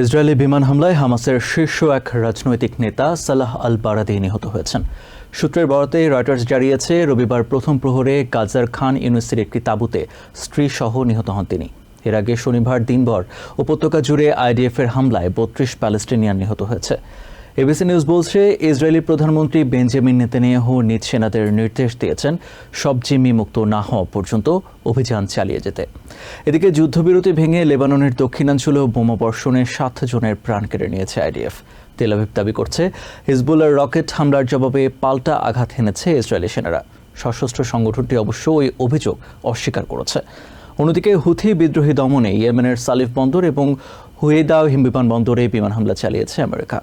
Israeli বিমান হামলায় হামাসের শীর্ষ এক রাজনৈতিক নেতা সালাহ আল বারাদি নিহত হয়েছেন। সূত্রের বরাতে রয়টার্স জানিয়েছে, রবিবার প্রথম প্রহরে গাজার খান ইউনিভার্সিটির একটি তাঁবুতে স্ত্রী সহ নিহত হন তিনি। এর আগে শনিবার দিনভর উপত্যকা জুড়ে আইডিএফের হামলায় বত্রিশ প্যালেস্টিনিয়ান নিহত হয়েছে। এবিসি নিউজ বলছে, ইসরায়েলি প্রধানমন্ত্রী বেঞ্জামিন নেতানিয়াহু নিজ সেনাদের নির্দেশ দিয়েছেন, সব জিম্মি মুক্ত না হওয়া পর্যন্ত অভিযান চালিয়ে যেতে। এদিকে যুদ্ধবিরতি ভেঙে লেবাননের দক্ষিণাঞ্চলেও বোমাবর্ষণে সাত জনের প্রাণ কেড়ে নিয়েছে আইডিএফ। তেলাভিভ দাবি করছে হিজবুল্লার রকেট হামলার জবাবে পাল্টা আঘাত হেনেছে ইসরায়েলি সেনারা। সশস্ত্র সংগঠনটি অবশ্য ওই অভিযোগ অস্বীকার করেছে। অন্যদিকে হুথি বিদ্রোহী দমনে ইয়েমেনের সালিফ বন্দর এবং হুয়েদা হিমবিমান বন্দরে বিমান হামলা চালিয়েছে আমেরিকা।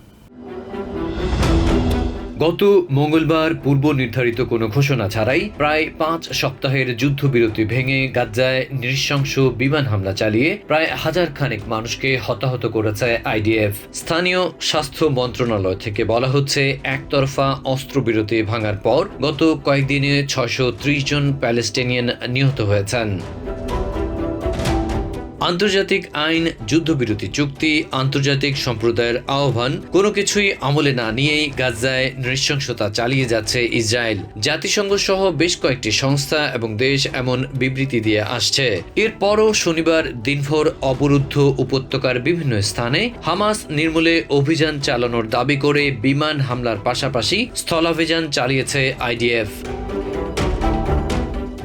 গত মঙ্গলবার পূর্ব নির্ধারিত কোনো ঘোষণা ছাড়াই প্রায় পাঁচ সপ্তাহের যুদ্ধবিরতি ভেঙে গাজ্জায় নৃশংস বিমান হামলা চালিয়ে প্রায় হাজার খানেক মানুষকে হতাহত করেছে আইডিএফ। স্থানীয় স্বাস্থ্য মন্ত্রণালয় থেকে বলা হচ্ছে, একতরফা অস্ত্রবিরতি ভাঙার পর গত কয়েকদিনে ছয়শো ত্রিশ জন প্যালেস্টিনিয়ান নিহত হয়েছেন। আন্তর্জাতিক আইন, যুদ্ধবিরতি চুক্তি, আন্তর্জাতিক সম্প্রদায়ের আহ্বান, কোনো কিছুই আমলে না নিয়েই গাজায় নৃশংসতা চালিয়ে যাচ্ছে ইসরায়েল। জাতিসংঘ সহ বেশ কয়েকটি সংস্থা এবং দেশ এমন বিবৃতি দিয়ে আসছে। এরপরও শনিবার দিনভর অবরুদ্ধ উপত্যকার বিভিন্ন স্থানে হামাস নির্মূলে অভিযান চালানোর দাবি করে বিমান হামলার পাশাপাশি স্থলাভিযান চালিয়েছে আইডিএফ।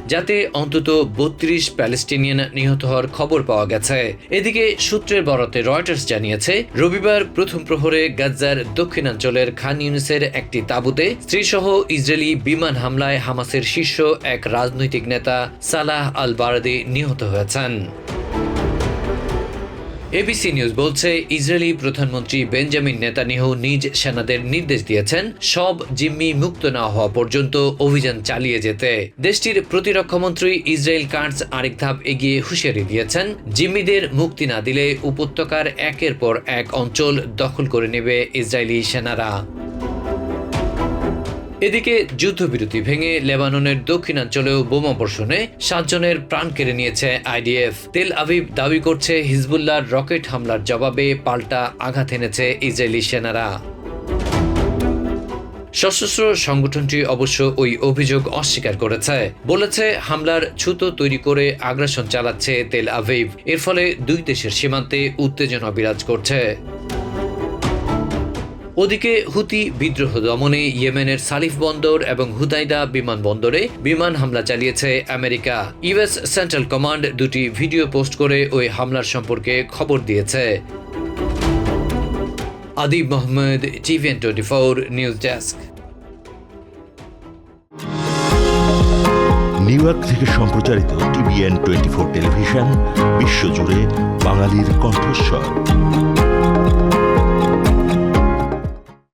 যাতে অন্তত বত্রিশ প্যালেস্টিনিয়ান নিহত হওয়ার খবর পাওয়া গেছে। এদিকে সূত্রের বরাতে রয়টার্স জানিয়েছে, রবিবার প্রথম প্রহরে গাজ্জার দক্ষিণাঞ্চলের খান ইউনিসের একটি তাঁবুতে স্ত্রীসহ ইসরায়েলি বিমান হামলায় হামাসের শীর্ষ এক রাজনৈতিক নেতা সালাহ আল বারাদি নিহত হয়েছেন। এবিসি নিউজ বলছে, ইসরায়েলি প্রধানমন্ত্রী বেঞ্জামিন নেতানিয়াহু নিজ সেনাদের নির্দেশ দিয়েছেন, সব জিম্মি মুক্ত না হওয়া পর্যন্ত অভিযান চালিয়ে যেতে। দেশটির প্রতিরক্ষামন্ত্রী ইসরায়েল কার্ডস আরেক ধাপ এগিয়ে হুঁশিয়ারি দিয়েছেন, জিম্মিদের মুক্তি না দিলে উপত্যকার একের পর এক অঞ্চল দখল করে নেবে ইসরায়েলি সেনারা। এদিকে যুদ্ধবিরতি ভেঙে লেবাননের দক্ষিণাঞ্চলেও বোমা বর্ষণে সাতজনের প্রাণ কেড়ে নিয়েছে আইডিএফ। তেল আভিভ দাবি করছে হিজবুল্লাহর রকেট হামলার জবাবে পাল্টা আঘাত এনেছে ইসরায়েলি সেনারা। সশস্ত্র সংগঠনটি অবশ্য ওই অভিযোগ অস্বীকার করেছে। বলেছে, হামলার ছুতো তৈরি করে আগ্রাসন চালাচ্ছে তেল আভিভ। এর ফলে দুই দেশের সীমান্তে উত্তেজনা বিরাজ করছে। ওদিকে হুতি বিদ্রোহ দমনে ইয়েমেনের সালিফ বন্দর এবং হুদাইদা বিমানবন্দরে বিমান হামলা চালিয়েছে আমেরিকা। ইউএস সেন্ট্রাল কমান্ড দুটি ভিডিও পোস্ট করে ওই হামলার সম্পর্কে খবর দিয়েছে। Adib Mohammad, TVN twenty four news desk. New York থেকে সম্প্রচারিত টিভিএন টোয়েন্টি ফোর টেলিভিশন, বিশ্বজুড়ে বাঙালির কণ্ঠস্বর।